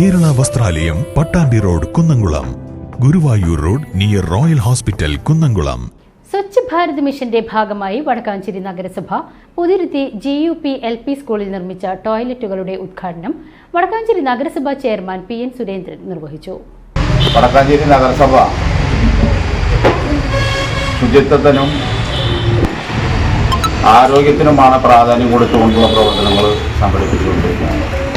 ദേവാലയം Pattambi road Kunnamkulam. Guruvayur road near royal hospital Kunnamkulam. Swachh Bharat മിഷന്റെ ഭാഗമായി വടക്കാഞ്ചേരി നഗരസഭ Puthuruthy G U P L P സ്കൂളിൽ നിർമ്മിച്ച ടോയ്ലറ്റുകളുടെ ഉദ്ഘാടനം വടക്കാഞ്ചേരി നഗരസഭ ചെയർമാൻ പി എൻ സുരേന്ദ്രൻ നിർവഹിച്ചു. വടക്കാഞ്ചേരി നഗരസഭ ശുചിത്വത്തിനും ആരോഗ്യത്തിനുമാണ് പ്രാധാന്യം കൊടുത്തുകൊണ്ടുള്ള പ്രവർത്തനങ്ങൾ സംഘടിപ്പിച്ചുകൊണ്ടിരിക്കുന്നത്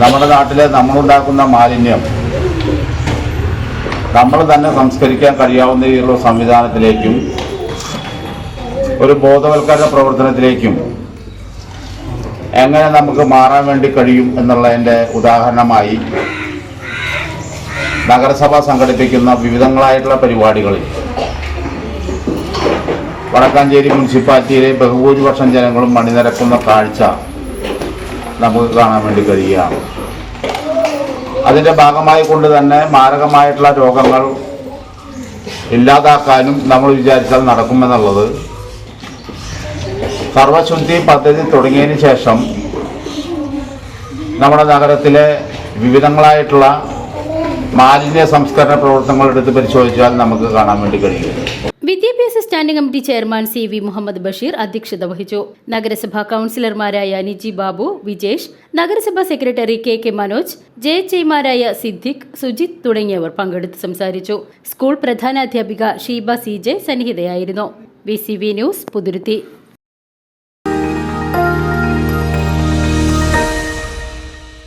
നമ്മുടെ നാട്ടിലെ നമ്മളുണ്ടാക്കുന്ന മാലിന്യം നമ്മൾ തന്നെ സംസ്കരിക്കാൻ കഴിയാവുന്ന രീതിയിലുള്ള സംവിധാനത്തിലേക്കും ഒരു ബോധവൽക്കരണ പ്രവർത്തനത്തിലേക്കും എങ്ങനെ നമുക്ക് മാറാൻ വേണ്ടി കഴിയും എന്നുള്ളതിന്റെ ഉദാഹരണമായി നഗരസഭ സംഘടിപ്പിക്കുന്ന വിവിധങ്ങളായിട്ടുള്ള പരിപാടികളിൽ വടക്കാഞ്ചേരി മുനിസിപ്പാലിറ്റിയിലെ ബഹുഭൂരിപക്ഷം ജനങ്ങളും മണിനിരക്കുന്ന കാഴ്ച. നമുക്ക് കാണാൻ വേണ്ടി കഴിയുകയാണ്. അതിന്റെ ഭാഗമായി കൊണ്ട് തന്നെ മാരകമായിട്ടുള്ള രോഗങ്ങൾ ഇല്ലാതാക്കാനും നമ്മൾ വിചാരിച്ചാൽ നടക്കുമെന്നുള്ളത്. സർവശുദ്ധി പദ്ധതി തുടങ്ങിയതിന് ശേഷം നമ്മുടെ നഗരത്തിലെ വിവിധങ്ങളായിട്ടുള്ള മാലിന്യ സംസ്കരണ പ്രവർത്തനങ്ങൾ എടുത്ത് പരിശോധിച്ചാൽ നമുക്ക് കാണാൻ വേണ്ടി കഴിയും. Standing committee chairman C V Muhammad Basheer അധ്യക്ഷത വഹിച്ചു. നഗരസഭാ കൌൺസിലർമാരായ നിജി ബാബു വിജേഷ് നഗരസഭാ സെക്രട്ടറി കെ കെ മനോജ് ജെ ചെമാരായ സിദ്ദിഖ് സുജിത് തുടങ്ങിയവർ പങ്കെടുത്ത് സംസാരിച്ചു. സ്കൂൾ പ്രധാനാധ്യാപിക Sheeba C J സന്നിഹിതയായിരുന്നു. B C V news Puthuruthy.